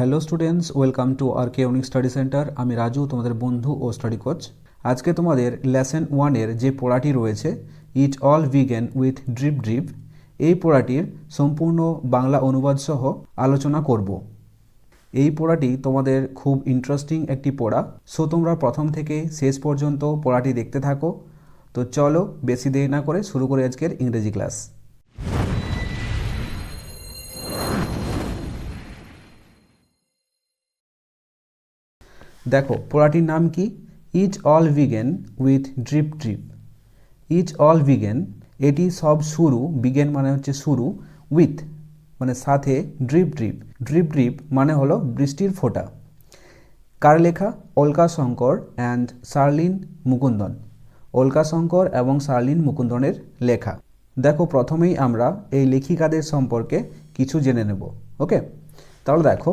Hello students welcome to R K unique study center আমি রাজু, তোমাদের বন্ধু ও স্টাডি কোচ আজকে তোমাদের লেসন ওয়ানের যে পড়াটি রয়েছে it all began with drip drip এই পড়াটির সম্পূর্ণ বাংলা অনুবাদ সহ আলোচনা করব। এই পড়াটি তোমাদের খুব ইন্টারেস্টিং একটি পড়া। সো তোমরা প্রথম থেকে শেষ পর্যন্ত পড়াটি দেখতে থাকো। তো চলো, বেশি দেরি না করে শুরু করে আজকের ইংরেজি ক্লাস দেখো, পড়াটির নাম কি? It all began with drip drip it all began এটি সব শুরু বিগেন মানে হচ্ছে শুরু উইথ মানে সাথে ড্রিপ ড্রিপ ড্রিপ ড্রিপ মানে হলো বৃষ্টির ফোঁটা। কার লেখা? অলকা শঙ্কর অ্যান্ড শার্লিন মুকুন্দন। অলকা শঙ্কর এবং শার্লিন মুকুন্দনের লেখা। দেখো, প্রথমেই আমরা এই লেখিকাদের সম্পর্কে কিছু জেনে নেব ওকে তাহলে দেখো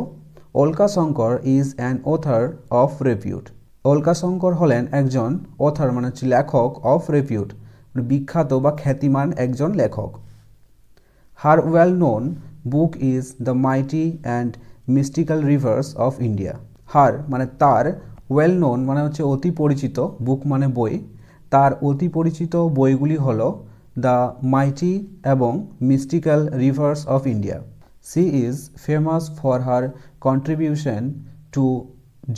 Alka Shankar is an author of repute Alka Shankar হলেন একজন অথার মানে হচ্ছে লেখক অফ রেপিউট মানে বিখ্যাত বা খ্যাতিমান একজন লেখক। Her well known book is the mighty and mystical rivers of India her মানে তার ওয়েল নোন মানে হচ্ছে অতি পরিচিত বুক মানে বই। তার অতি পরিচিত বইগুলি হল দ্য মাইটি এবং mystical rivers of India she is famous for her contribution to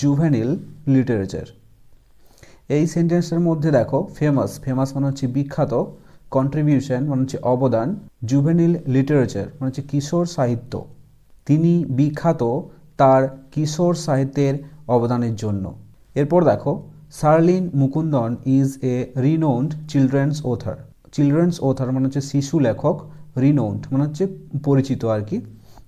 juvenile literature এই সেন্টেন্সের মধ্যে দেখো ফেমাস ফেমাস মানে হচ্ছে বিখ্যাত কন্ট্রিবিউশন মানে হচ্ছে অবদান জুভেনিল লিটারেচার মানে হচ্ছে কিশোর সাহিত্য। তিনি বিখ্যাত তার কিশোর সাহিত্যের অবদানের জন্য। এরপর দেখো Sharlin Mukundan is a renowned children's author children's author মানে হচ্ছে শিশু লেখক রিনোন্ড মানে হচ্ছে পরিচিত আর কি।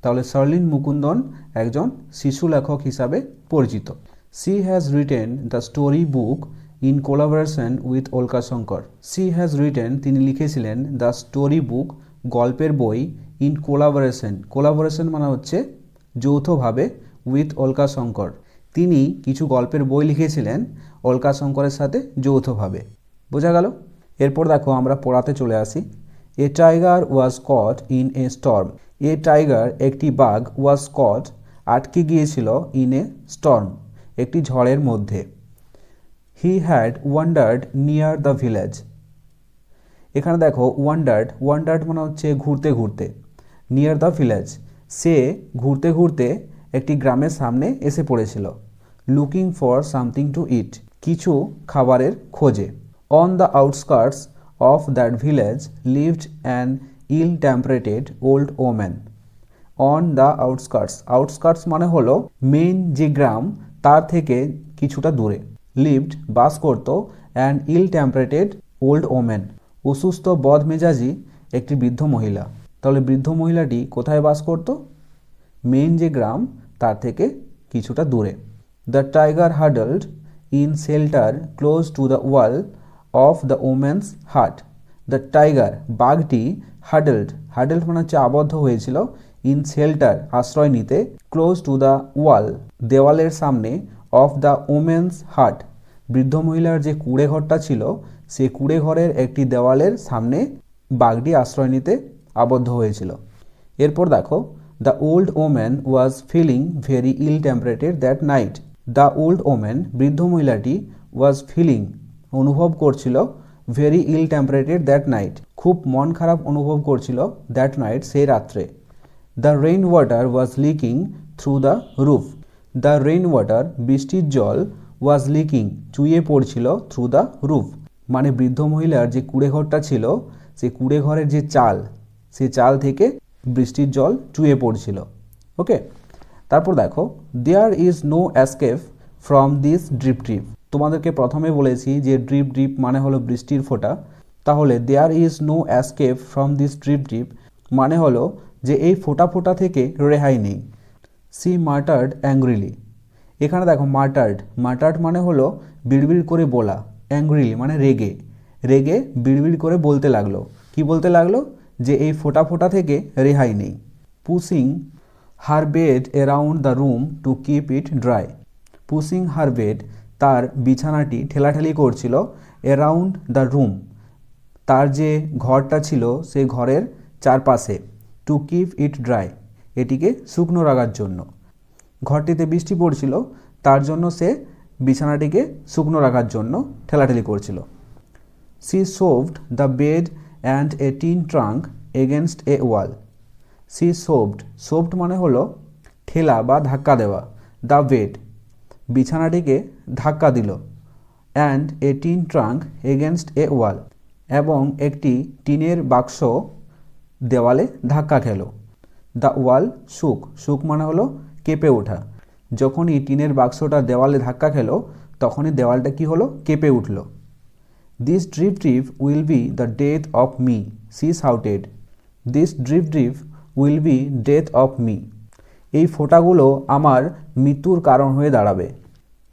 তাহলে সার্লিন মুকুন্দন একজন শিশু লেখক হিসাবে পরিচিত। She has written the story book in collaboration with Alka Shankar she has written তিনি লিখেছিলেন দ্য স্টোরি বুক গল্পের বই ইন কোলাবোরেশন কোলাবোরেশন মানে হচ্ছে যৌথভাবে উইথ অলকা শঙ্কর তিনি কিছু গল্পের বই লিখেছিলেন অলকা শঙ্করের সাথে যৌথভাবে। বোঝা গেল? এরপর দেখো আমরা পড়াতে চলে আসি। A tiger was caught in a storm a tiger একটি বাঘ ওয়াজ কট আটকে গিয়েছিল ইন এ স্টর্ম, একটি ঝড়ের মধ্যে। He had wandered near the village. এখানে দেখো, ওয়ান্ডার্ড ওয়ান্ডার্ড মানে হচ্ছে ঘুরতে ঘুরতে, নিয়ার দ্য ভিলেজ। সে ঘুরতে ঘুরতে একটি গ্রামের সামনে এসে পড়েছিল, looking for something to eat, কিছু খাবারের খোঁজে। On the outskirts of that village lived an ill tempered old woman on the outskirts outskirts মানে হলো মেইন যে গ্রাম, তার থেকে কিছুটা দূরে। লিভড বাস করত and ill tempered old woman অসুস্থ বধ মেজাজি একটি বৃদ্ধ মহিলা। তাহলে বৃদ্ধ মহিলাটি কোথায় বাস করত? মেন যে গ্রাম, তার থেকে কিছুটা দূরে। The tiger huddled in shelter close to the wall of the woman's hut the tiger, বাঘটি হাডল্ড। হাডল্ড মানে হচ্ছে আবদ্ধ হয়েছিল ইন শেল্টার, আশ্রয় নিতে, ক্লোজ টু দ্য ওয়াল, দেওয়ালের সামনে অফ দ্য ওমেন্স হার্ট বৃদ্ধ মহিলার যে কুড়ে ঘরটা ছিল সেই কুড়ে ঘরের একটি দেওয়ালের সামনে বাঘটি আশ্রয় নিতে আবদ্ধ হয়েছিল। এরপর দেখো, the old woman was feeling very ill tempered that night. The old woman বৃদ্ধ মহিলাটি, ওয়াজ ফিলিং, অনুভব করছিল very ill tempered that night খুব মন খারাপ অনুভব করছিল দ্যাট নাইট সেই রাত্রে। The rain water was leaking through the roof the rain water বৃষ্টির জল ওয়াজ লিকিং চুইয়ে পড়ছিল থ্রু দ্য রুফ মানে বৃদ্ধ মহিলার যে কুড়ে ঘরটা ছিল সেই কুড়ে ঘরের যে চাল সেই চাল থেকে বৃষ্টির জল চুয়ে পড়ছিল। ওকে তারপর দেখো there is no escape from this drip drip তোমাদেরকে প্রথমে বলেছি যে ড্রিপ ড্রিপ মানে হলো বৃষ্টির ফোঁটা। তাহলে there is no escape from this drip drip মানে হলো যে এই ফোঁটা ফোঁটা থেকে রেহাই নেই। সি মার্টার্ড অ্যাংগ্রিলি এখানে দেখো মার্টার্ড মার্টার্ড মানে হলো বিড়বিড় করে বলা। অ্যাংগ্রিলি মানে রেগে। রেগে বিড়বিড় করে বলতে লাগল। কি বলতে লাগল? যে এই ফোঁটা ফোঁটা থেকে রেহাই নেই। Pushing her bed around the room to keep it dry pushing her bed তার বিছানাটি ঠেলাঠেলি করছিল অ্যারাউন্ড দ্য রুম তার যে ঘরটা ছিল সেই ঘরের চারপাশে টু কিপ ইট ড্রাই এটিকে শুকনো রাখার জন্য। ঘরটিতে বৃষ্টি পড়ছিল, তার জন্য সে বিছানাটিকে শুকনো রাখার জন্য ঠেলাঠেলি করছিল। She shoved the bed and a tin trunk against a wall she shoved shoved মানে হলো ঠেলা বা ধাক্কা দেওয়া দ্য বেড বিছানাটিকে ধাক্কা দিল and a tin trunk against a wall এবং একটি টিনের বাক্স দেওয়ালে ধাক্কা খেলো। দ্য ওয়াল শুক শুক মানে হলো কেঁপে ওঠা। যখনই টিনের বাক্সটা দেওয়ালে ধাক্কা খেলো, তখনই দেওয়ালটা কি হলো? কেঁপে উঠল। This drip drip will be the death of me she shouted this drip drip will be death of me এই ফোঁটাগুলো আমার মৃত্যুর কারণ হয়ে দাঁড়াবে।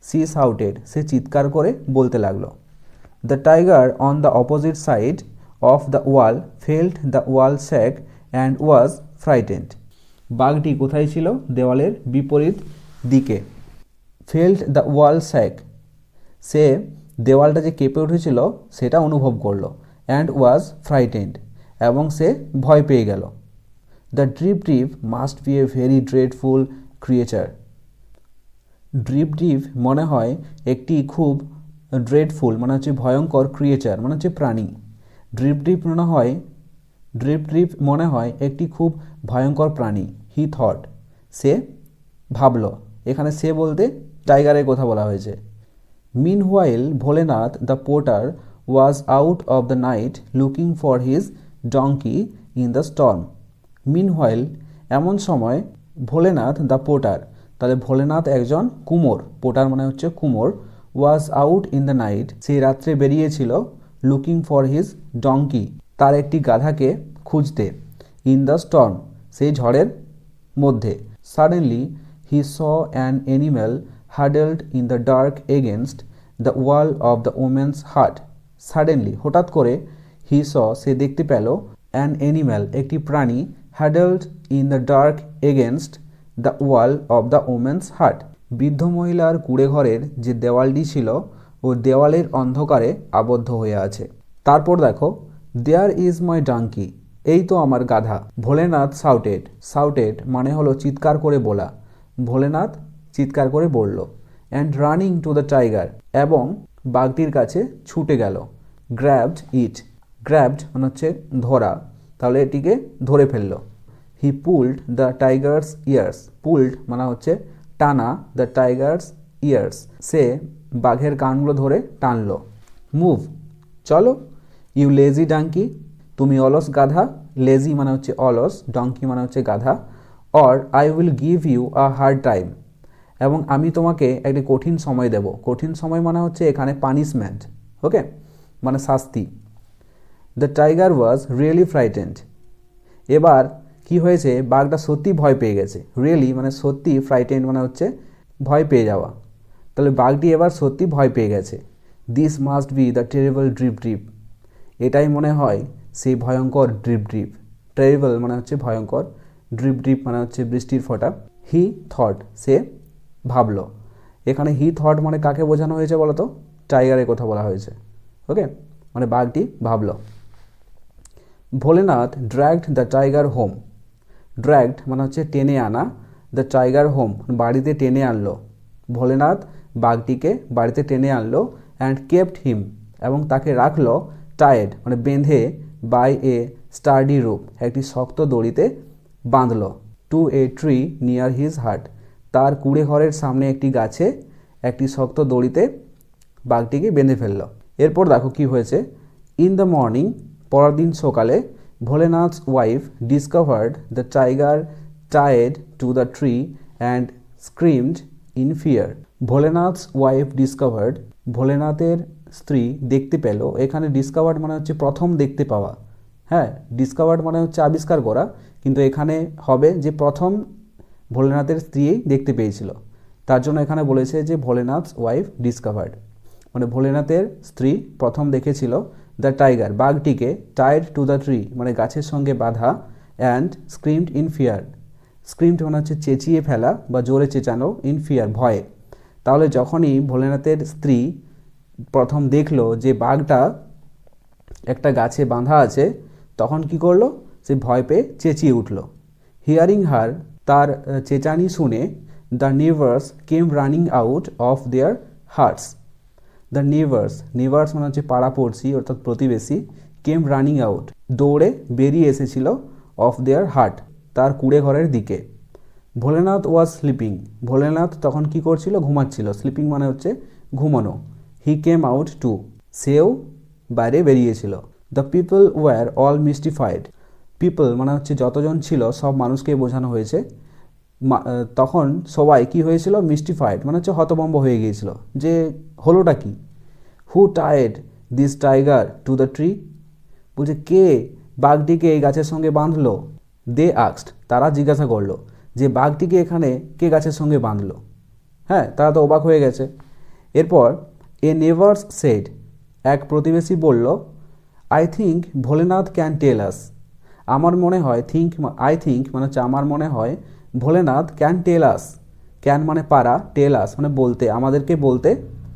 C shouted. সে চিৎকার করে বলতে লাগল, the tiger on the opposite side of the wall felt the wall shake and was frightened. বাঘটি কোথায় ছিল? দেওয়ালের বিপরীত দিকে। Felt the wall shake. সে দেওয়ালটা যে কেঁপে উঠেছিল, সেটা অনুভব করল। অ্যান্ড ওয়াজ ফ্রাইটেন্ড এবং সে ভয় পেয়ে গেল। The drip drip must be a very dreadful creature drip drip মনে হয় একটি খুব ড্রেডফুল মানে হচ্ছে ভয়ঙ্কর ক্রিয়েচার মানে হচ্ছে প্রাণী। ড্রিপ ড্রিপ মনে হয় ড্রিপ ড্রিপ মনে হয় একটি খুব ভয়ঙ্কর প্রাণী। হি থট সে ভাবল। এখানে সে বলতে টাইগারের কথা বলা হয়েছে। Meanwhile Bholenath the potter was out of the night looking for his donkey in the storm meanwhile এমন সময় ভোলেনাথ দ্য পোর্টার তাহলে ভোলেনাথ একজন কুমোর। পোটার মানে হচ্ছে কুমোর। Was out in the night সেই রাত্রে বেরিয়েছিল লুকিং ফর হিজ ডঙ্কি তার একটি গাধাকে খুঁজতে ইন দ্য স্টর্ম সেই ঝড়ের মধ্যে। Suddenly he saw an animal huddled in the dark against the wall of the woman's hut suddenly হঠাৎ করে হি স সে দেখতে পেল অ্যান অ্যানিম্যাল একটি প্রাণী huddled in the dark against the wall of the woman's hut. বৃদ্ধ মহিলার কুড়ে ঘরের যে দেওয়ালটি ছিল, ও দেওয়ালের অন্ধকারে আবদ্ধ হয়ে আছে। তারপর দেখো, দেয়ার ইজ মাই ডাঙ্কি, এই তো আমার গাধা। ভোলেনাথ সাউটেড। সাউটেড মানে হলো চিৎকার করে বলা। ভোলেনাথ চিৎকার করে বলল and running to the tiger এবং বাঘটির কাছে ছুটে গেল। গ্র্যাবড ইট গ্র্যাবড মানে হচ্ছে ধরা। তাহলে এটিকে ধরে ফেলল। He pulled the tiger's ears pulled মানে হচ্ছে টানা দ্য টাইগার্স ইয়ার্স সে বাঘের কানগুলো ধরে টানলো। মুভ চলো। ইউ লেজি ডাঙ্কি তুমি অলস গাধা। লেজি মানে হচ্ছে অলস। ডঙ্কি মানে হচ্ছে গাধা। Or I will give you a hard time এবং আমি তোমাকে একটি কঠিন সময় দেব। কঠিন সময় মানে হচ্ছে এখানে পানিশমেন্ট ওকে মানে শাস্তি। The tiger was really frightened এবার কি হয়েছে? বাঘটা সত্যি ভয় পেয়ে গেছে। রিয়েলি মানে সত্যি ফ্রাইটেন্ড মানে হচ্ছে ভয় পেয়ে যাওয়া। তাহলে বাঘটি এবার সত্যি ভয় পেয়ে গেছে। This must be the terrible drip drip এটাই মনে হয় সেই ভয়ঙ্কর ড্রিপ ড্রিপ টেরেবল মানে হচ্ছে ভয়ঙ্কর ড্রিপ ড্রিপ মানে হচ্ছে বৃষ্টির ফোঁটা। হি থট সে ভাবল। এখানে হি থট মানে কাকে বোঝানো হয়েছে বলো তো টাইগারের কথা বলা হয়েছে। ওকে মানে বাঘটি ভাবলো। Bholenath dragged the tiger home dragged মানে হচ্ছে টেনে আনা। দ্য টাইগার হোম বাড়িতে টেনে আনলো। ভোলেনাথ বাঘটিকে বাড়িতে টেনে আনলো অ্যান্ড কেপ্ট হিম এবং তাকে রাখল টায়েড মানে বেঁধে বাই এ স্টার্ডি রূপ একটি শক্ত দড়িতে বাঁধলো। To a tree near his hut তার কুড়ে ঘরের সামনে একটি গাছে একটি শক্ত দড়িতে বাঘটিকে বেঁধে ফেলল। এরপর দেখো কি হয়েছে। ইন দ্য মর্নিং পরের দিন সকালে Bholenath's wife discovered the tiger tied to the tree and screamed in fear Bholenath's wife discovered ভোলেনাথের স্ত্রী দেখতে পেল। এখানে ডিসকভার্ড মানে হচ্ছে প্রথম দেখতে পাওয়া। হ্যাঁ ডিসকভার্ড মানে হচ্ছে আবিষ্কার করা। কিন্তু এখানে হবে যে প্রথম ভোলেনাথের স্ত্রীই দেখতে পেয়েছিল। তার জন্য এখানে বলেছে যে ভোলেনাথস ওয়াইফ ডিসকভার্ড মানে ভোলেনাথের স্ত্রী প্রথম দেখেছিল দ্য টাইগার বাঘটিকে টাইড টু দ্য ট্রি মানে গাছের সঙ্গে বাঁধা and screamed in fear screamed মানে হচ্ছে চেঁচিয়ে ফেলা বা জোরে চেঁচানো ইন ফিয়ার ভয়ে। তাহলে যখনই ভোলেনাথের স্ত্রী প্রথম দেখল যে বাঘটা একটা গাছে বাঁধা আছে, তখন কি করল? সে ভয় পেয়ে চেঁচিয়ে উঠল। হিয়ারিং হার তার চেঁচানি শুনে the neighbours came running out of their huts the neighbours neighbours মানে হচ্ছে পাড়াপড়শি, অর্থাৎ প্রতিবেশী কেম রানিং আউট দৌড়ে বেরিয়ে এসেছিল অফ দেয়ার হার্ট তার কুড়ে ঘরের দিকে। ভোলেনাথ ওয়াজ স্লিপিং ভোলেনাথ তখন কি করছিল? ঘুমাচ্ছিল। স্লিপিং মানে হচ্ছে ঘুমানো। হি কেম আউট টু সেও বাইরে বেরিয়েছিল। The people were all mystified people মানে হচ্ছে যতজন ছিল, সব মানুষকে বোঝানো হয়েছে। তখন সবাই কি হয়েছিল? মিস্টিফাইড মানে হচ্ছে হতভম্ব হয়ে গিয়েছিল। যে হলোটা কি? Who tied this tiger to the tree বলছে, কে বাঘটিকে এই গাছের সঙ্গে বাঁধলো? দে আক্সড তারা জিজ্ঞাসা করল, যে বাঘটিকে এখানে কে গাছের সঙ্গে বাঁধলো? হ্যাঁ তারা তো অবাক হয়ে গেছে। এরপর এ নেভার্স সেড এক প্রতিবেশী বলল I think Bholenath can tell us আমার মনে হয় থিঙ্ক আই থিঙ্ক মানে হচ্ছে আমার মনে হয় Bholenath, can tell us? Can মানে পারা, টেল আস মানে বলতে, আমাদেরকে বলতে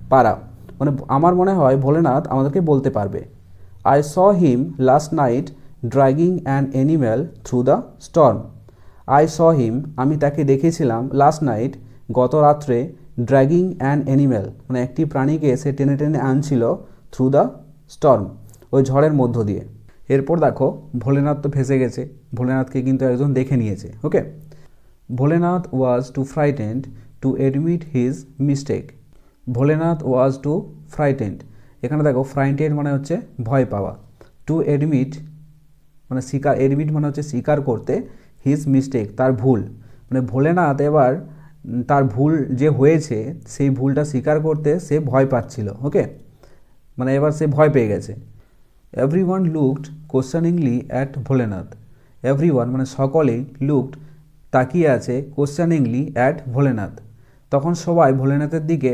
পারা। মানে আমার মনে হয় ভোলেনাথ আমাদেরকে বলতে পারবে। I saw him last night dragging an animal through the storm I saw him আমি তাকে দেখেছিলাম লাস্ট নাইট গত রাত্রে ড্র্যাগিং অ্যান অ্যানিম্যাল মানে একটি প্রাণীকে সে টেনে টেনে আনছিল থ্রু দ্য স্টর্ম ওই ঝড়ের মধ্য দিয়ে। এরপর দেখো, ভোলেনাথ তো ফেসে গেছে। ভোলেনাথকে কিন্তু একজন দেখে নিয়েছে okay Bholenath was too frightened to admit his mistake Bholenath was too frightened এখানে দেখো ফ্রাইটেন্ড মানে হচ্ছে ভয় পাওয়া। টু এডমিট মানে স্বীকার এডমিট মানে হচ্ছে স্বীকার করতে হিজ মিস্টেক তার ভুল। মানে ভোলেনাথ এবার তার ভুল যে হয়েছে, সেই ভুলটা স্বীকার করতে সে ভয় পাচ্ছিল, ওকে? মানে এবার সে ভয় পেয়ে গেছে। Everyone looked questioningly at Bholenath. Everyone মানে সকলেই লুকড তাকিয়ে আছে কোশ্চেনিংলি অ্যাট ভোলেনাথ। তখন সবাই ভোলেনাথের দিকে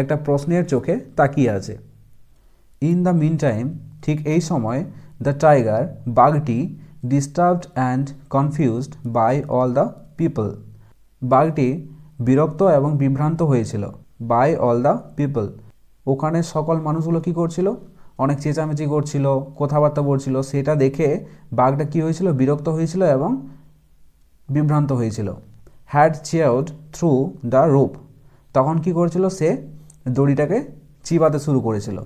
একটা প্রশ্নের চোখে তাকিয়ে আছে। ইন দ্য মিন টাইম ঠিক এই সময়, দ্য টাইগার, বাঘটি disturbed and confused by all the people. বাঘটি বিরক্ত এবং বিভ্রান্ত হয়েছিল বাই অল দ্য পিপল। ওখানে সকল মানুষগুলো কি করছিল? অনেক চেঁচামেচি করছিল, কথাবার্তা বলছিল। সেটা দেখে বাঘটা কি হয়েছিল? বিরক্ত হয়েছিল এবং বিভ্রান্ত হয়েছিল। Had chewed through the rope তখন কি করেছিল? সে দড়িটাকে চিবাতে শুরু করেছিল।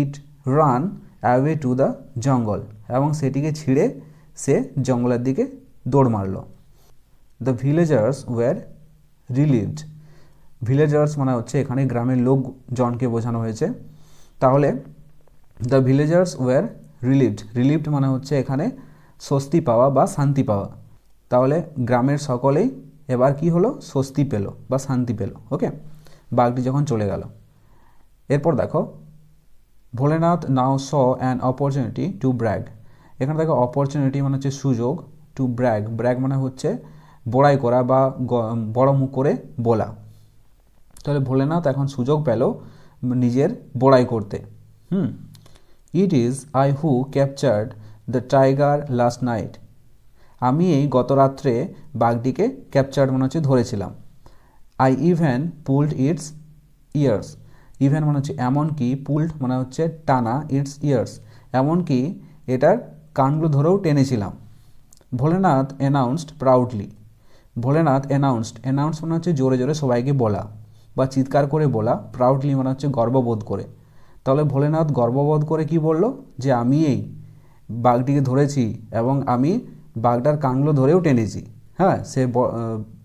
It ran away to the jungle এবং সেটিকে ছিঁড়ে সে জঙ্গলের দিকে দৌড় মারল। The villagers were relieved villagers মানে হচ্ছে এখানে গ্রামের লোকজনকে বোঝানো হয়েছে। তাহলে the villagers were relieved relieved মানে হচ্ছে এখানে স্বস্তি পাওয়া বা শান্তি পাওয়া। তাহলে গ্রামের সকলেই এবার কি হলো? স্বস্তি পেল বা শান্তি পেল ওকে বাঘটি যখন চলে গেল। এরপর দেখো, Bholenath now saw an opportunity to brag এখানে দেখো অপরচুনিটি মানে হচ্ছে সুযোগ টু ব্র্যাগ ব্র্যাগ মানে হচ্ছে বড়াই করা বা বড় মুখ করে বলা। তাহলে ভোলেনাথ এখন সুযোগ পেল নিজের বড়াই করতে। হুম? It is I who captured the tiger last night আমি এই গত রাত্রে বাঘটিকে ক্যাপচার্ড মনে হচ্ছে ধরেছিলাম। I even pulled its ears even মানে হচ্ছে এমনকি পুলড মানে হচ্ছে টানা ইটস ইয়ার্স এমনকি এটার কানগুলো ধরেও টেনেছিলাম। Bholenath announced proudly Bholenath announced announce মানে হচ্ছে জোরে জোরে সবাইকে বলা বা চিৎকার করে বলা। প্রাউডলি মানে হচ্ছে গর্ববোধ করে। তাহলে ভোলেনাথ গর্ববোধ করে কি বলল? যে আমি এই বাঘটিকে ধরেছি এবং আমি বাঘটার কানগুলো ধরেও টেনেছি। হ্যাঁ সে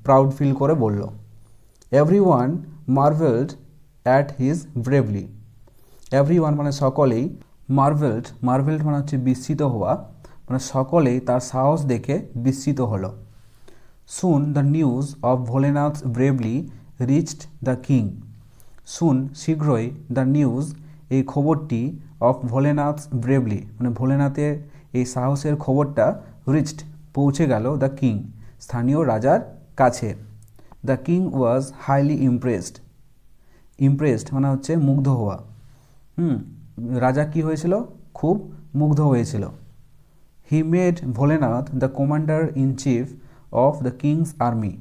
প্রাউড ফিল করে বলল every one marvelled at his bravely every one মানে সকলেই মার্ভেলড মার্ভেলড মানে হচ্ছে বিস্মিত হওয়া মানে সকলেই তার সাহস দেখে বিস্মিত হলো। Soon the news of Bholenath bravely reached the king soon শীঘ্রই দ্য নিউজ এই খবরটি অফ ভোলেনাথ ব্রেভলি মানে ভোলেনাথের এই সাহসের খবরটা রিচড পৌঁছে গেল দ্য কিং স্থানীয় রাজার কাছে। The king was highly impressed impressed মানে হচ্ছে মুগ্ধ হওয়া। হুম, রাজা কি হয়েছিল? খুব মুগ্ধ হয়েছিল। He made Bholenath the commander in chief of the king's army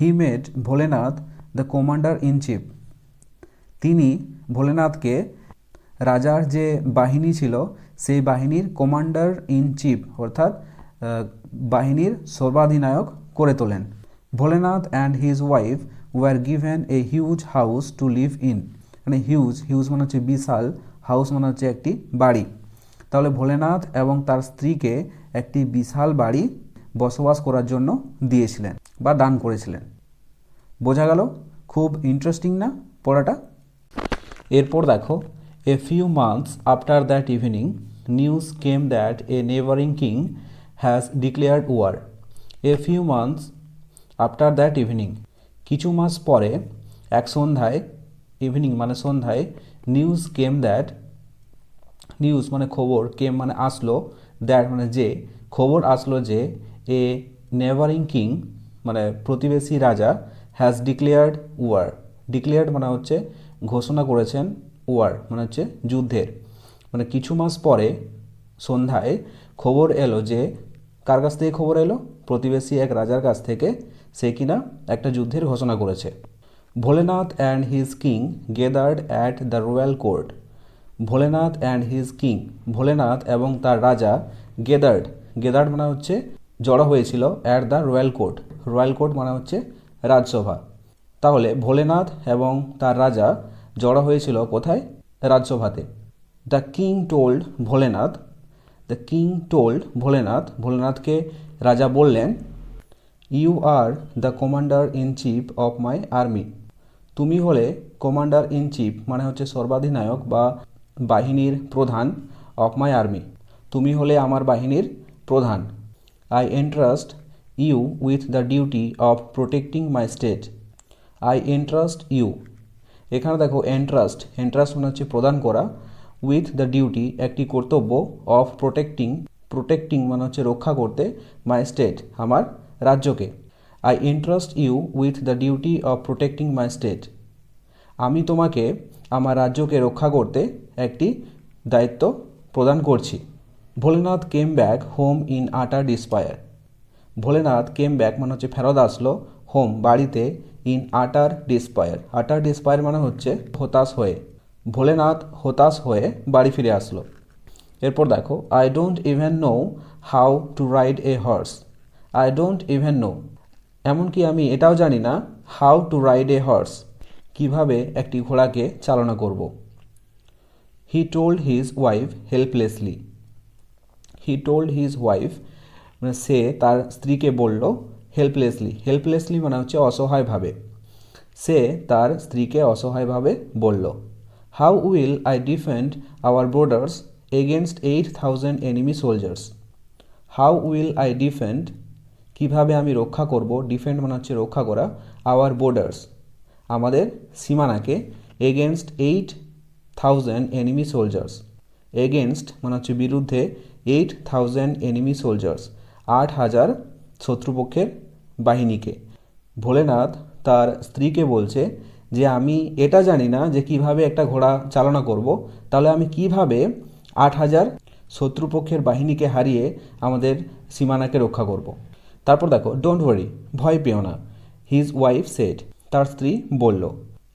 he made Bholenath the commander in chief তিনি ভোলেনাথকে রাজার যে বাহিনী ছিল, সেই বাহিনীর কমান্ডার ইন চিফ অর্থাৎ বাহিনীর সর্বাধিনায়ক করে তোলেন। Bholenath and his wife were given a huge house to live in মানে হিউজ হিউজ মানে হচ্ছে বিশাল হাউস মানে হচ্ছে একটি বাড়ি। তাহলে ভোলেনাথ এবং তার স্ত্রীকে একটি বিশাল বাড়ি বসবাস করার জন্য দিয়েছিলেন বা দান করেছিলেন। বোঝা গেল? খুব ইন্টারেস্টিং না পড়াটা? এরপর দেখো a few months after that evening news came that a neighbouring king has declared war a few months after that evening কিছু মাস পরে এক সন্ধ্যায় ইভিনিং মানে সন্ধ্যায় নিউজ কেম দ্যাট নিউজ মানে খবর কেম মানে আসলো দ্যাট মানে যে, খবর আসলো যে এ নেভারিং কিং মানে প্রতিবেশী রাজা হ্যাজ ডিক্লেয়ার্ড ওয়ার ডিক্লেয়ার্ড মানে হচ্ছে ঘোষণা করেছেন ওয়ার মানে হচ্ছে যুদ্ধের। মানে কিছু মাস পরে সন্ধ্যায় খবর এলো যে কার কাছ থেকে খবর এলো? প্রতিবেশী এক রাজার কাছ থেকে। সে কিনা একটা যুদ্ধের ঘোষণা করেছে। Bholenath and his king gathered at the royal court. Bholenath and his king, Bholenath এবং তার রাজা গেদার্ড। গেদার্ড মানে হচ্ছে জড়ো হয়েছিল at the royal court. Royal court মানে হচ্ছে রাজসভা। তাহলে ভোলেনাথ এবং তার রাজা জড়ো হয়েছিল কোথায়? রাজসভাতে। The king told Bholenath the king told Bholenath, ভোলেনাথকে রাজা বললেন you are the commander in chief of my army তুমি হলে কমান্ডার ইন চিফ মানে হচ্ছে সর্বাধিনায়ক বা বাহিনীর প্রধান অফ মাই আর্মি তুমি হলে আমার বাহিনীর প্রধান। I entrust you with the duty of protecting my state I entrust you এখানে দেখো এন্ট্রাস্ট এন্ট্রাস্ট মানে হচ্ছে প্রদান করা। উইথ দ্য ডিউটি একটি কর্তব্য অফ প্রোটেক্টিং প্রোটেক্টিং মানে হচ্ছে রক্ষা করতে মাই স্টেট আমার রাজ্যকে। I interest you with the duty of protecting my state আমি তোমাকে আমার রাজ্যকে রক্ষা করতে একটি দায়িত্ব প্রদান করছি। Bholenath came back home in utter despair Bholenath came back মানে হচ্ছে ফেরত আসলো হোম বাড়িতে ইন আটার ডিসপায়ার আটার ডিসপায়ার মানে হচ্ছে হতাশ হয়ে। ভোলেনাথ হতাশ হয়ে বাড়ি ফিরে আসলো। এরপর দেখো I don't even know how to ride a horse I don't even know এমনকি আমি এটাও জানি না how to ride a horse কীভাবে একটি ঘোড়াকে চালনা করব। He told his wife helplessly he told his wife মানে সে তার স্ত্রীকে বলল হেল্পলেসলি হেল্পলেসলি মানে হচ্ছে অসহায়ভাবে। সে তার স্ত্রীকে অসহায়ভাবে বলল। Will I defend our borders against eight thousand enemy soldiers how will I defend কীভাবে আমি রক্ষা করব? ডিফেন্ড মানে হচ্ছে রক্ষা করা আওয়ার বর্ডার্স আমাদের সীমানাকে against eight thousand enemy soldiers against মানে হচ্ছে বিরুদ্ধে এইট থাউজেন্ড এনিমি সোলজার্স আট হাজার শত্রুপক্ষের বাহিনীকে। ভোলেনাথ তার স্ত্রীকে বলছে যে আমি এটা জানি না যে কীভাবে একটা ঘোড়া চালনা করব, তাহলে আমি কীভাবে আট হাজার শত্রুপক্ষের বাহিনীকে হারিয়ে আমাদের সীমানাকে রক্ষা করব। তারপর দেখো ডোন্ট ওয়ারি ভয় পেও না। হিজ ওয়াইফ সেট তার স্ত্রী বলল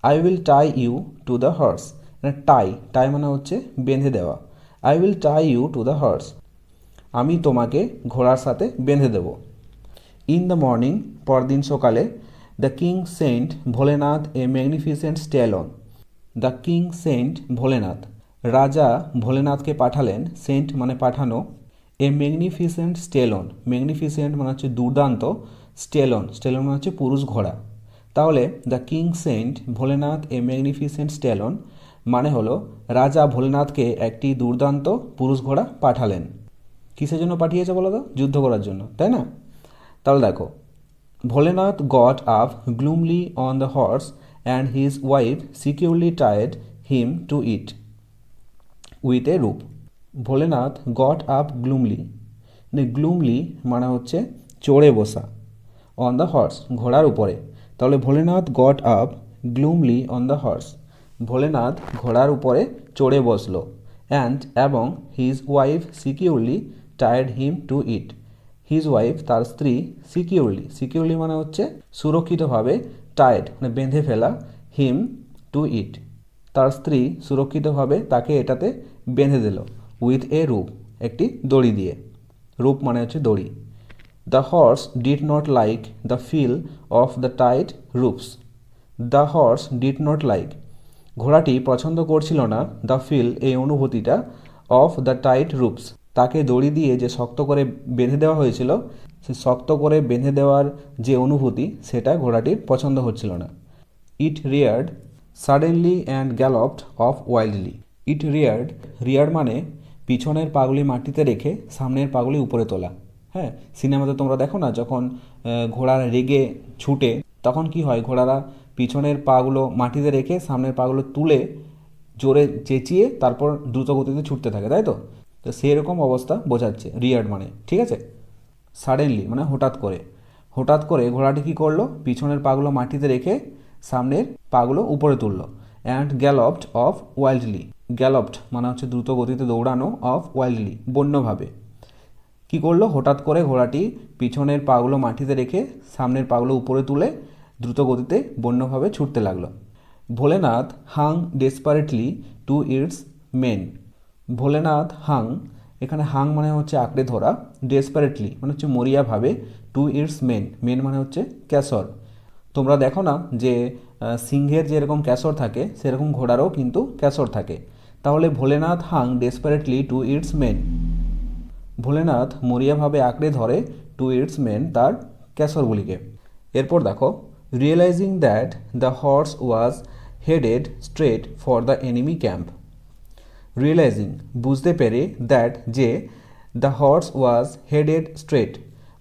I will tie you to the horse tie tie মানে হচ্ছে বেঁধে দেওয়া। I will tie you to the horse আমি তোমাকে ঘোড়ার সাথে বেঁধে দেব। ইন দ্য মর্নিং পরদিন সকালে the king sent Bholenath a magnificent stallion the king sent Bholenath রাজা ভোলেনাথকে পাঠালেন সেন্ট মানে পাঠানো এ ম্যাগনিফিসেন্ট স্টেলন ম্যাগনিফিসেন্ট মানে হচ্ছে দুর্দান্ত স্টেলন স্টেলন মানে হচ্ছে পুরুষ ঘোড়া। তাহলে the king sent Bholenath a magnificent stallion মানে হলো রাজা ভোলেনাথকে একটি দুর্দান্ত পুরুষ ঘোড়া পাঠালেন। কিসের জন্য পাঠিয়েছে বলো তো? যুদ্ধ করার জন্য, তাই না? তাহলে দেখো Bholenath got up glumly on the horse and his wife securely tired him to it with a rope Bholenath got up glumly glumly মানে হচ্ছে চড়ে বসা অন দ্য হর্স ঘোড়ার উপরে। তাহলে Bholenath got up glumly on the horse Bholenath ঘোড়ার উপরে চড়ে বসল। অ্যান্ড এবং his wife securely tired him to it his wife তার স্ত্রী সিকিউরলি সিকিউরলি মানে হচ্ছে সুরক্ষিতভাবে টায়ার্ড মানে বেঁধে ফেলা হিম টু ইট তার স্ত্রী সুরক্ষিতভাবে তাকে এটাতে বেঁধে দিল উইথ এ রূপ একটি দড়ি দিয়ে। রূপ মানে হচ্ছে দড়ি। The horse did not like the feel of the tight ropes the horse did not like ঘোড়াটি পছন্দ করছিল না দ্য ফিল এই অনুভূতিটা অফ দ্য টাইট রুপস তাকে দড়ি দিয়ে যে শক্ত করে বেঁধে দেওয়া হয়েছিল সে শক্ত করে বেঁধে দেওয়ার যে অনুভূতি সেটা ঘোড়াটির পছন্দ হচ্ছিল না। It reared suddenly and galloped off wildly. It reared reared মানে পিছনের পাগুলি মাটিতে রেখে সামনের পাগুলি উপরে তোলা। হ্যাঁ সিনেমাতে তোমরা দেখো না যখন আহ, ঘোড়া রেগে ছুটে তখন কি হয়? ঘোড়ারা পিছনের পাগুলো মাটিতে রেখে সামনের পাগুলো তুলে জোরে চেঁচিয়ে তারপর দ্রুত গতিতে ছুটতে থাকে তাই তো? তো সেরকম অবস্থা বোঝাচ্ছে রিয়ার্ড মানে ঠিক আছে? সাডেনলি মানে হঠাৎ করে। হঠাৎ করে ঘোড়াটি কী করল? পিছনের পাগুলো মাটিতে রেখে সামনের পাগুলো উপরে তুললো। And galloped off wildly galloped মানে হচ্ছে দ্রুত গতিতে দৌড়ানো অফ ওয়াইল্ডলি বন্যভাবে। কি করল? হঠাৎ করে ঘোড়াটি পিছনের পাগুলো মাটিতে রেখে সামনের পাগুলো উপরে তুলে দ্রুত গতিতে বন্যভাবে ছুটতে লাগল। Bholenath hung desperately to its mane Bholenath hung, এখানে হাং মানে হচ্ছে আঁকড়ে ধরা ডেসপারেটলি মানে হচ্ছে মরিয়াভাবে টু ইটস মেন মেন মানে হচ্ছে ক্যাসর। তোমরা দেখো না যে সিংহের যেরকম ক্যাসর থাকে, সেরকম ঘোড়ারও কিন্তু ক্যাসর থাকে। তাহলে Bholenath hung desperately to its mane Bholenath মরিয়াভাবে আঁকড়ে ধরে টু ইটস মেন তার ক্যাসরগুলিকে। এরপর দেখো realising that the horse was headed straight for the enemy camp realising বুঝতে পেরে দ্যাট যে the horse was headed straight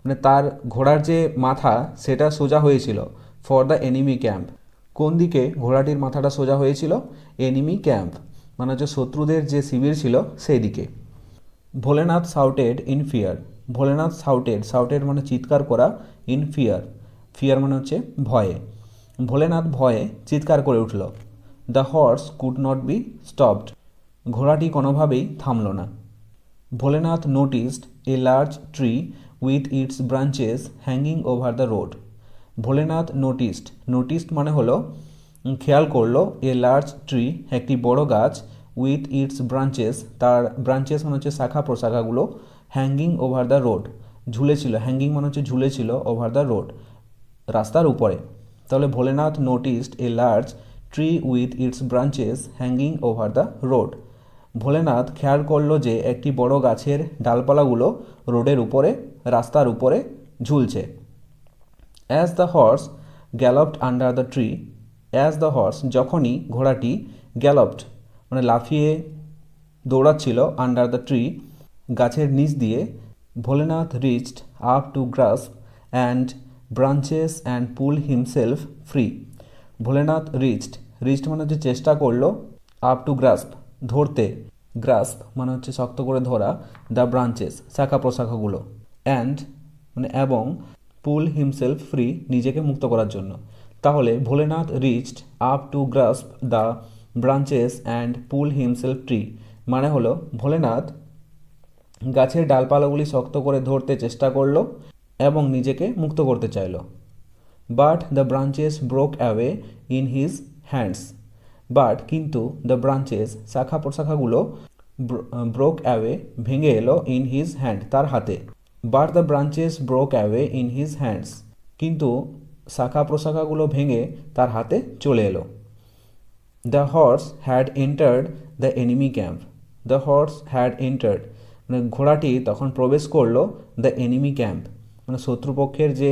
মানে তার ঘোড়ার যে মাথা সেটা সোজা হয়েছিল ফর দ্য এনিমি ক্যাম্প কোন দিকে ঘোড়াটির মাথাটা সোজা হয়েছিল? এনিমি ক্যাম্প মানে হচ্ছে শত্রুদের যে শিবির ছিল সেই দিকে। Bholenath shouted in fear Bholenath shouted shouted মানে চিৎকার করা ইন ফিয়ার ফিয়ার মানে হচ্ছে ভয়ে। ভোলেনাথ ভয়ে চিৎকার করে উঠল। The horse could not be stopped ঘোড়াটি কোনোভাবেই থামল না। Bholenath noticed a large tree with its branches hanging over the road Bholenath noticed noticed মানে হলো, খেয়াল করল এ লার্জ ট্রি একটি বড় গাছ উইথ ইটস ব্রাঞ্চেস তার ব্রাঞ্চেস মানে হচ্ছে শাখা প্রশাখাগুলো হ্যাঙ্গিং ওভার দ্য রোড ঝুলেছিল হ্যাঙ্গিং মানে হচ্ছে ঝুলেছিল ওভার দ্য রোড রাস্তার উপরে। তাহলে Bholenath noticed a large tree with its branches hanging over the road Bholenath খেয়াল করল যে একটি বড় গাছের ডালপালাগুলো রোডের উপরে, রাস্তার উপরে ঝুলছে। As the horse galloped under the tree as the horse যখনই ঘোড়াটি গ্যালপড মানে লাফিয়ে দৌড়াচ্ছিল আন্ডার দ্য ট্রি গাছের নিচ দিয়ে Bholenath reached up to grasp and branches and pull himself free Bholenath reached reached মানে হচ্ছে চেষ্টা করল আপ টু গ্রাস্প ধরতে। গ্রাস্প মানে হচ্ছে শক্ত করে ধরা, দ্য ব্রাঞ্চেস, শাখা প্রশাখাগুলো। অ্যান্ড মানে এবং পুল হিমসেলফ ফ্রি নিজেকে মুক্ত করার জন্য। তাহলে Bholenath reached up to grasp the branches and pull himself tree. মানে হলো ভোলেনাথ গাছের ডালপালাগুলি শক্ত করে ধরতে চেষ্টা করল এবং নিজেকে মুক্ত করতে চাইলো। But the branches broke away in his hands. But কিন্তু দ্য ব্রাঞ্চেস শাখা প্রশাখাগুলো ব্রোক অ্যাওয়ে ভেঙে এলো ইন হিজ হ্যান্ড তার হাতে। But the branches broke away in his hands কিন্তু শাখা প্রশাখাগুলো ভেঙে তার হাতে চলে এলো। The horse had entered the enemy camp the horse had entered মানে ঘোড়াটি তখন প্রবেশ করল দ্য এনিমি ক্যাম্প মানে শত্রুপক্ষের যে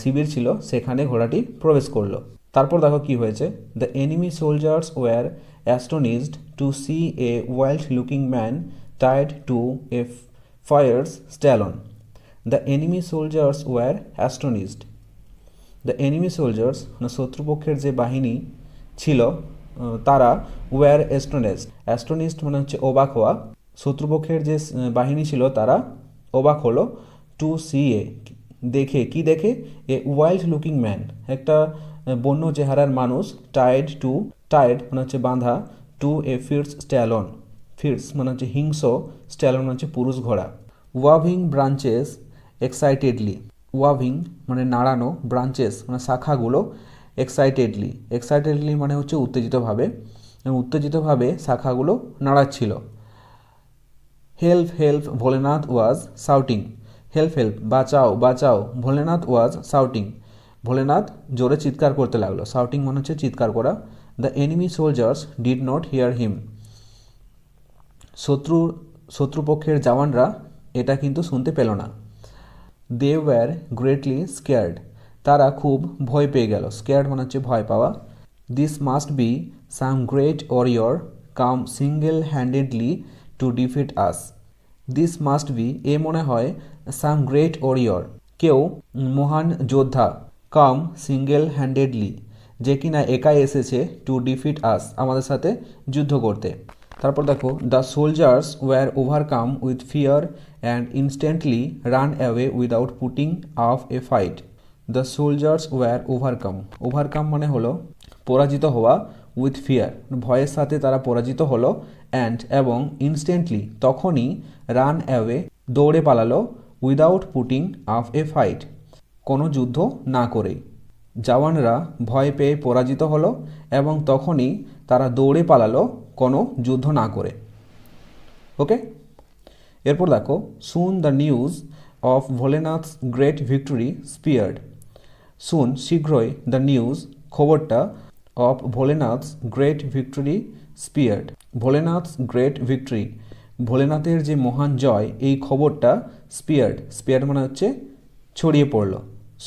শিবির ছিল, সেখানে ঘোড়াটি প্রবেশ করল। তারপর দেখো কি হয়েছে? The enemy soldiers were astonished to see a wild looking man tied to a fierce stallion the enemy soldiers were astonished the enemy soldiers মানে শত্রুপক্ষের যে বাহিনী ছিল তারা ওয়ার অ্যাস্টোনেস্ট অ্যাস্টোনিস্ট মানে হচ্ছে অবাক হওয়া। শত্রুপক্ষের যে বাহিনী ছিল, তারা অবাক হলো টু সি এ দেখে, কি দেখে? এ ওয়াইল্ড লুকিং ম্যান একটা বন্য চেহারার মানুষ টাইড টু টাইড মানে হচ্ছে বাঁধা to a fits stallion fits মানে হচ্ছে হিংস স্ট্যালন হচ্ছে পুরুষ ঘোড়া। ওয়াভিং ব্রাঞ্চেস এক্সাইটেডলি ওয়াভিং মানে নাড়ানো ব্রাঞ্চেস মানে শাখাগুলো এক্সাইটেডলি এক্সাইটেডলি মানে হচ্ছে উত্তেজিতভাবে উত্তেজিতভাবে শাখাগুলো নাড়াচ্ছিল। Help help Bholenath was shouting help help বাঁচাও বাঁচাও, ভোলেনাথ ওয়াজ শাউটিং ভোলেনাথ জোরে চিৎকার করতে লাগল। শাউটিং মনে হচ্ছে চিৎকার করা। The enemy soldiers did not hear him শত্রু, শত্রুপক্ষের জওয়ানরা এটা কিন্তু শুনতে পেল না। দে ওয়্যার গ্রেটলি স্কেয়ার্ড তারা খুব ভয় পেয়ে গেল। স্কেয়ার্ড মানে হচ্ছে ভয় পাওয়া। This must be some great warrior come single handedly to defeat us this must be a মনে হয় সাম গ্রেট ওরিয়র কেউ মহান যোদ্ধা কাম সিঙ্গেল হ্যান্ডেডলি যে কিনা একাই এসেছে টু ডিফিট আস আমাদের সাথে যুদ্ধ করতে। তারপর দেখো the soldiers were overcome with fear and instantly ran away without putting up a fight the soldiers were overcome overcome মানে হলো পরাজিত হওয়া উইথ ফিয়ার ভয়ের সাথে তারা পরাজিত হলো অ্যান্ড এবং ইনস্ট্যান্টলি তখনই রান অ্যাওয়ে দৌড়ে পালালো without putting up a fight কোনো যুদ্ধ না করেই। জওয়ানরা ভয় পেয়ে পরাজিত হলো এবং তখনই তারা দৌড়ে পালালো কোনো যুদ্ধ না করে। ওকে? এরপর দেখো soon the news of Bholenath's great victory spread soon শীঘ্রই দ্য নিউজ খবরটা of Bholenath's great victory spread Bholenath's great victory ভোলেনাথের যে মহান জয়, এই খবরটা স্পিয়ার্ড স্পিয়ার্ড মানে হচ্ছে ছড়িয়ে পড়ল।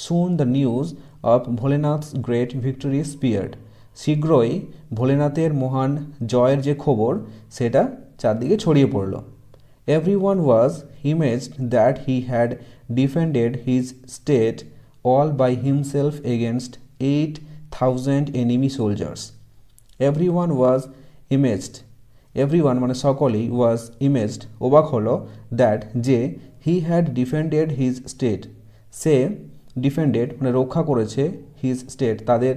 Soon the news of Bholenath's great victory spread শীঘ্রই ভোলেনাথের মহান জয়ের যে খবর, সেটা চারদিকে ছড়িয়ে পড়ল। Every one was amazed that he had defended his state all by himself against eight thousand enemy soldiers every one was amazed every one মানে সকলেই ওয়াজ ইমেজড অবাক হলো দ্যাট যে he had defended his state say defended মানে রক্ষা করেছে his state তাদের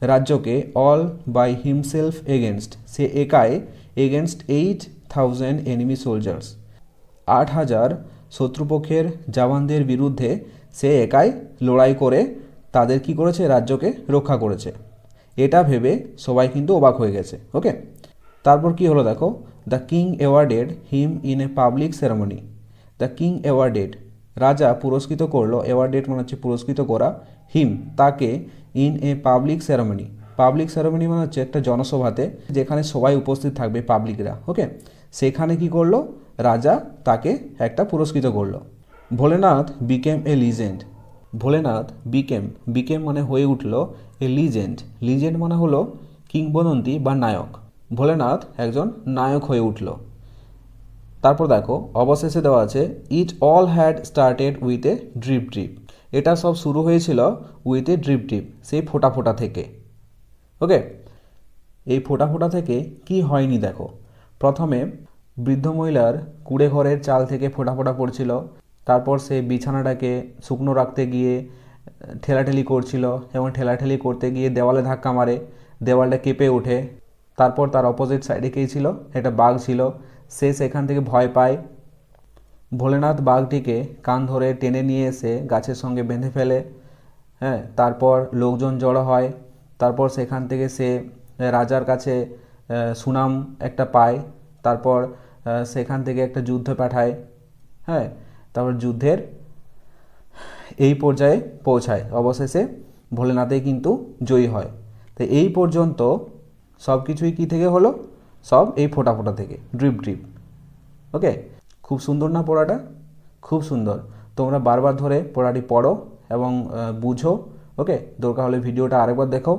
রাজ্যকে অল বাই হিমসেলফ এগেনস্ট সে একাই against eight thousand enemy soldiers আট হাজার শত্রুপক্ষের জওয়ানদের বিরুদ্ধে সে একাই লড়াই করে তাদের কি করেছে? রাজ্যকে রক্ষা করেছে। এটা ভেবে সবাই কিন্তু অবাক হয়ে গেছে। ওকে তারপর কি হলো দেখো? The king awarded him in a public ceremony the king awarded রাজা পুরস্কৃত করল অ্যাওয়ার্ডেড মানে হচ্ছে পুরস্কৃত করা হিম তাকে in a public ceremony public ceremony মানে হচ্ছে একটা জনসভাতে যেখানে সবাই উপস্থিত থাকবে পাবলিকরা ওকে সেখানে কি করল, রাজা তাকে একটা পুরস্কৃত করল। Bholenath became a legend Bholenath became became মানে হয়ে উঠল এ লিজেন্ড লিজেন্ড মানে হলো কিংবদন্তি বা নায়ক, ভোলেনাথ একজন নায়ক হয়ে উঠল। তারপর দেখো, অবশেষে দেওয়া আছে it all had started with a drip drip এটা সব শুরু হয়েছিল উইথ এ ড্রিপ ড্রিপ সেই ফোটা ফোটা থেকে। ওকে এই ফোটা ফোটা থেকে কি হয়নি দেখো? প্রথমে বৃদ্ধ মহিলার কুড়ে ঘরের চাল থেকে ফোটা ফোটা পড়ছিল, তারপর সে বিছানাটাকে শুকনো রাখতে গিয়ে, ঠেলাঠেলি করছিল এবং ঠেলাঠেলি করতে গিয়ে দেওয়ালে ধাক্কা মারে, দেওয়ালটা কেঁপে ওঠে। তারপর তার অপোজিট সাইডে কে ছিল? একটা বাঘ ছিল সে সেখান থেকে ভয় পায়। ভোলেনাথ বাঘটিকে কান ধরে টেনে নিয়ে এসে গাছের সঙ্গে বেঁধে ফেলে। হ্যাঁ তারপর লোকজন জড়ো হয়। তারপর সেখান থেকে সে রাজার কাছে সুনাম একটা পায়। তারপর সেখান থেকে একটা যুদ্ধ পাঠায়। হ্যাঁ তারপর যুদ্ধের এই পর্যায়ে পৌঁছায়। অবশেষে ভোলেনাথে কিন্তু জয়ী হয়। তো এই পর্যন্ত সব কিছুই কী থেকে হলো? সব এই ফোটা ফোটা থেকে ড্রিপ ড্রিপ ওকে খুব সুন্দর না পড়াটা? খুব সুন্দর। তোমরা বারবার ধরে পড়াটি পড়ো এবং বুঝো। ওকে দরকার হলে ভিডিওটা আরেকবার দেখো।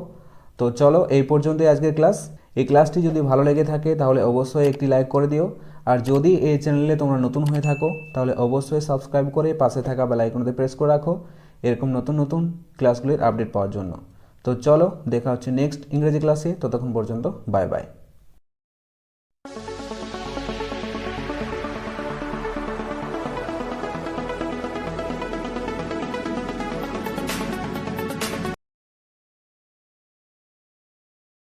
তো চলো, এই পর্যন্তই আজকের ক্লাস। এই ক্লাসটি যদি ভালো লেগে থাকে, তাহলে অবশ্যই একটি লাইক করে দিও। আর যদি এই চ্যানেলে তোমরা নতুন হয়ে থাকো, তাহলে অবশ্যই সাবস্ক্রাইব করে পাশে থাকা বেল আইকনতে প্রেস করে রাখো। এরকম নতুন নতুন ক্লাসগুলির আপডেট পাওয়ার জন্য। তো চলো, দেখা হচ্ছে নেক্সট ইংরেজি ক্লাসে ততক্ষণ পর্যন্ত বাই বাই